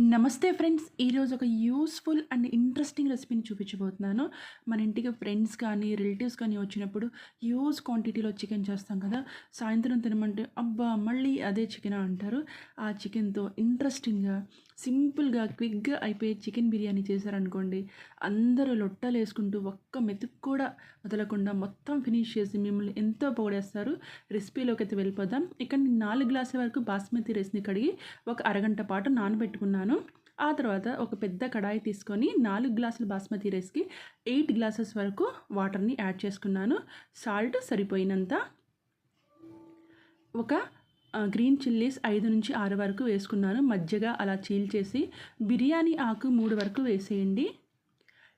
నమస్తే ఫ్రెండ్స్. ఈరోజు ఒక యూస్ఫుల్ అండ్ ఇంట్రెస్టింగ్ రెసిపీని చూపించబోతున్నాను. మన ఇంటికి ఫ్రెండ్స్ కానీ రిలేటివ్స్ కానీ వచ్చినప్పుడు హ్యూజ్ క్వాంటిటీలో చికెన్ చేస్తాం కదా. సాయంత్రం తినమంటే అబ్బా మళ్ళీ అదే చికెన్ అంటారు. ఆ చికెన్తో ఇంట్రెస్టింగ్గా సింపుల్గా క్విక్గా అయిపోయే చికెన్ బిర్యానీ చేశారనుకోండి అందరూ లొట్టలు వేసుకుంటూ ఒక్క మెతుకు కూడా వదలకుండా మొత్తం ఫినిష్ చేసి మిమ్మల్ని ఎంతో పొగడేస్తారు. రెసిపీలోకి అయితే వెళ్ళిపోదాం. ఇక్కడ నేను నాలుగు గ్లాసుల వరకు బాస్మతి రైస్ని కడిగి ఒక అరగంట పాటు నానబెట్టుకున్నాను. ఆ తర్వాత ఒక పెద్ద కడాయి తీసుకొని నాలుగు గ్లాసుల బాస్మతి రైస్కి ఎయిట్ గ్లాసెస్ వరకు వాటర్ని యాడ్ చేసుకున్నాను. సాల్ట్ సరిపోయినంత ఒక గ్రీన్ చిల్లీస్ ఐదు నుంచి ఆరు వరకు వేసుకున్నాను. మజ్జిగ అలా చీల్చేసి బిర్యానీ ఆకు మూడు వరకు వేసేయండి.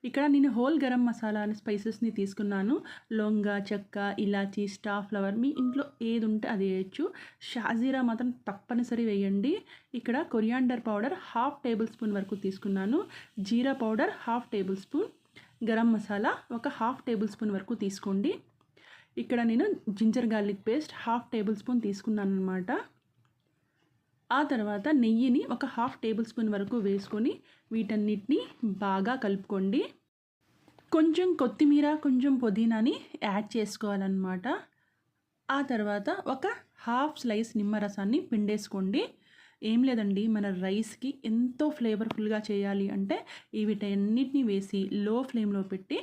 ఇక్కడ నేను హోల్ గరం మసాలా అనే స్పైసెస్ని తీసుకున్నాను. లొంగ చెక్క ఇలాచి స్టార్ ఫ్లవర్ మీ ఇంట్లో ఏది ఉంటే అది వేయచ్చు. షాజీరా మాత్రం తప్పనిసరి వేయండి. ఇక్కడ coriander powder half tablespoon వరకు తీసుకున్నాను. జీరా powder half tablespoon. Garam masala ఒక హాఫ్ టేబుల్ స్పూన్ వరకు తీసుకోండి. ఇక్కడ నేను ginger garlic paste half tablespoon తీసుకున్నాను అనమాట ఆ తర్వాత నెయ్యిని ఒక హాఫ్ టేబుల్ స్పూన్ వరకు వేసుకొని వీటన్నిటిని బాగా కలుపుకోండి. కొంచెం కొత్తిమీర కొంచెం పుదీనాని యాడ్ చేసుకోవాలన్నమాట. ఆ తర్వాత ఒక హాఫ్ స్లైస్ నిమ్మరసాన్ని పిండేసుకోండి. ఏం లేదండి మన రైస్కి ఎంతో ఫ్లేవర్ఫుల్గా చేయాలి అంటే ఈ వీటన్నిటిని వేసి లో ఫ్లేమ్లో పెట్టి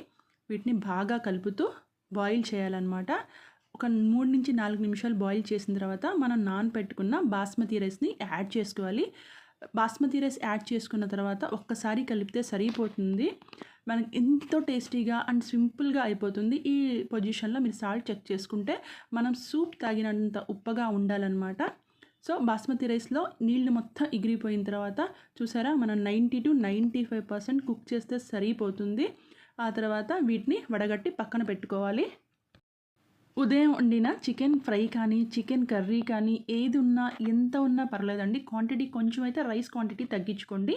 వీటిని బాగా కలుపుతూ బాయిల్ చేయాలన్నమాట. ఒక మూడు నుంచి నాలుగు నిమిషాలు బాయిల్ చేసిన తర్వాత మనం నాన్ పెట్టుకున్న బాస్మతి రైస్ని యాడ్ చేసుకోవాలి. బాస్మతి రైస్ యాడ్ చేసుకున్న తర్వాత ఒక్కసారి కలిపితే సరిపోతుంది. మనకి ఎంతో టేస్టీగా అండ్ సింపుల్గా అయిపోతుంది. ఈ పొజిషన్లో మీరు సాల్ట్ చెక్ చేసుకుంటే మనం సూప్ తాగినంత ఉప్పగా ఉండాలన్నమాట. సో బాస్మతి రైస్లో నీళ్ళు మొత్తం ఎగిరిపోయిన తర్వాత చూసారా మనం ninety to ninety five percent cook చేస్తే సరిపోతుంది. ఆ తర్వాత వీటిని వడగట్టి పక్కన పెట్టుకోవాలి. ఉదయం వండిన చికెన్ ఫ్రై కానీ చికెన్ కర్రీ కానీ ఏది ఉన్నా ఎంత ఉన్నా పర్లేదండి. క్వాంటిటీ కొంచెం అయితే రైస్ క్వాంటిటీ తగ్గించుకోండి.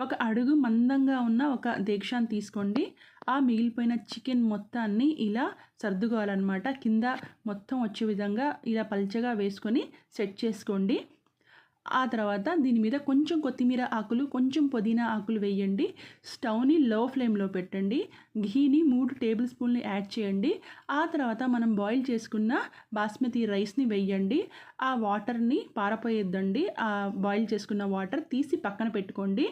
ఒక అడుగు మందంగా ఉన్న ఒక దీక్షాన్ని తీసుకోండి. ఆ మిగిలిపోయిన చికెన్ మొత్తాన్ని ఇలా సర్దుకోవాలన్నమాట. కింద మొత్తం వచ్చే విధంగా ఇలా పల్చగా వేసుకొని సెట్ చేసుకోండి. ఆ తర్వాత దీని మీద కొంచెం కొత్తిమీర ఆకులు కొంచెం పుదీనా ఆకులు వేయండి. స్టవ్ని లో ఫ్లేమ్లో పెట్టండి. ఘీని మూడు టేబుల్ స్పూన్లు యాడ్ చేయండి. ఆ తర్వాత మనం బాయిల్ చేసుకున్న బాస్మతి రైస్ని వేయండి. ఆ వాటర్ని పారపోయేద్దండి. ఆ బాయిల్ చేసుకున్న వాటర్ తీసి పక్కన పెట్టుకోండి.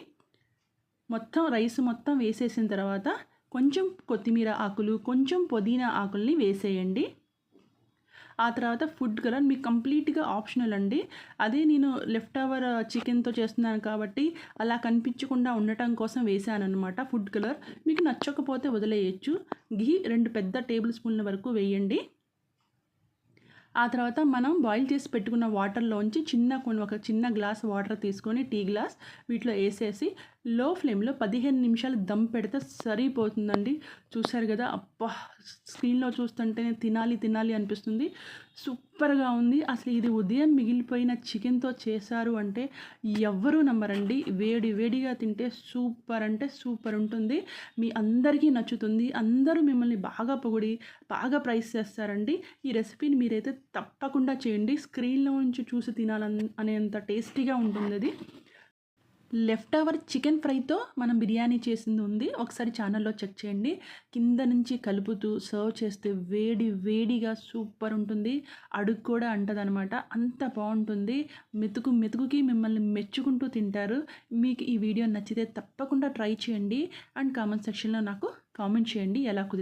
మొత్తం రైస్ మొత్తం వేసేసిన తర్వాత కొంచెం కొత్తిమీర ఆకులు కొంచెం పుదీనా ఆకుల్ని వేసేయండి. ఆ తర్వాత ఫుడ్ కలర్ మీకు కంప్లీట్గా ఆప్షనల్ అండి. అదే నేను లెఫ్ట్ అవర్ uh, చికెన్తో చేస్తున్నాను కాబట్టి అలా కనిపించకుండా ఉండటం కోసం వేసాను అనమాట ఫుడ్ కలర్. మీకు నచ్చకపోతే వదిలేయచ్చు. ఘీ రెండు పెద్ద టేబుల్ స్పూన్ల వరకు వేయండి. ఆ తర్వాత మనం బాయిల్ చేసి పెట్టుకున్న వాటర్లోంచి చిన్న కొన్ని ఒక చిన్న గ్లాస్ వాటర్ తీసుకొని టీ గ్లాస్ వీటిలో వేసేసి లో ఫ్లేమ్లో పదిహేను నిమిషాలు దమ్ పెడితే సరిపోతుందండి. చూశారు కదా? అబ్బా! స్క్రీన్లో చూస్తుంటేనే తినాలి తినాలి అనిపిస్తుంది. సూపర్గా ఉంది. అసలు ఇది ఉదయం మిగిలిపోయిన చికెన్తో చేశారు అంటే ఎవ్వరూ నమ్మరండి. వేడి వేడిగా తింటే సూపర్ అంటే సూపర్ ఉంటుంది. మీ అందరికీ నచ్చుతుంది. అందరూ మిమ్మల్ని బాగా పొగిడి బాగా ప్రైస్ చేస్తారండి. ఈ రెసిపీని మీరైతే తప్పకుండా చేయండి. స్క్రీన్లో నుంచి చూసి తినాలని అనేంత టేస్టీగా ఉంటుంది అది లెఫ్ట్ ఓవర్ చికెన్ ఫ్రైతో మనం బిర్యానీ చేసింది ఉంది. ఒకసారి ఛానల్లో చెక్ చేయండి. కింద నుంచి కలుపుతూ సర్వ్ చేస్తే వేడి వేడిగా సూపర్ ఉంటుంది. అడుగు కూడా అంటదనమాట అంత బాగుంటుంది. మెతుకు మెతుకుకి మిమ్మల్ని మెచ్చుకుంటూ తింటారు. మీకు ఈ వీడియో నచ్చితే తప్పకుండా ట్రై చేయండి. అండ్ కామెంట్ సెక్షన్లో నాకు కామెంట్ చేయండి. ఎలా కుదిరి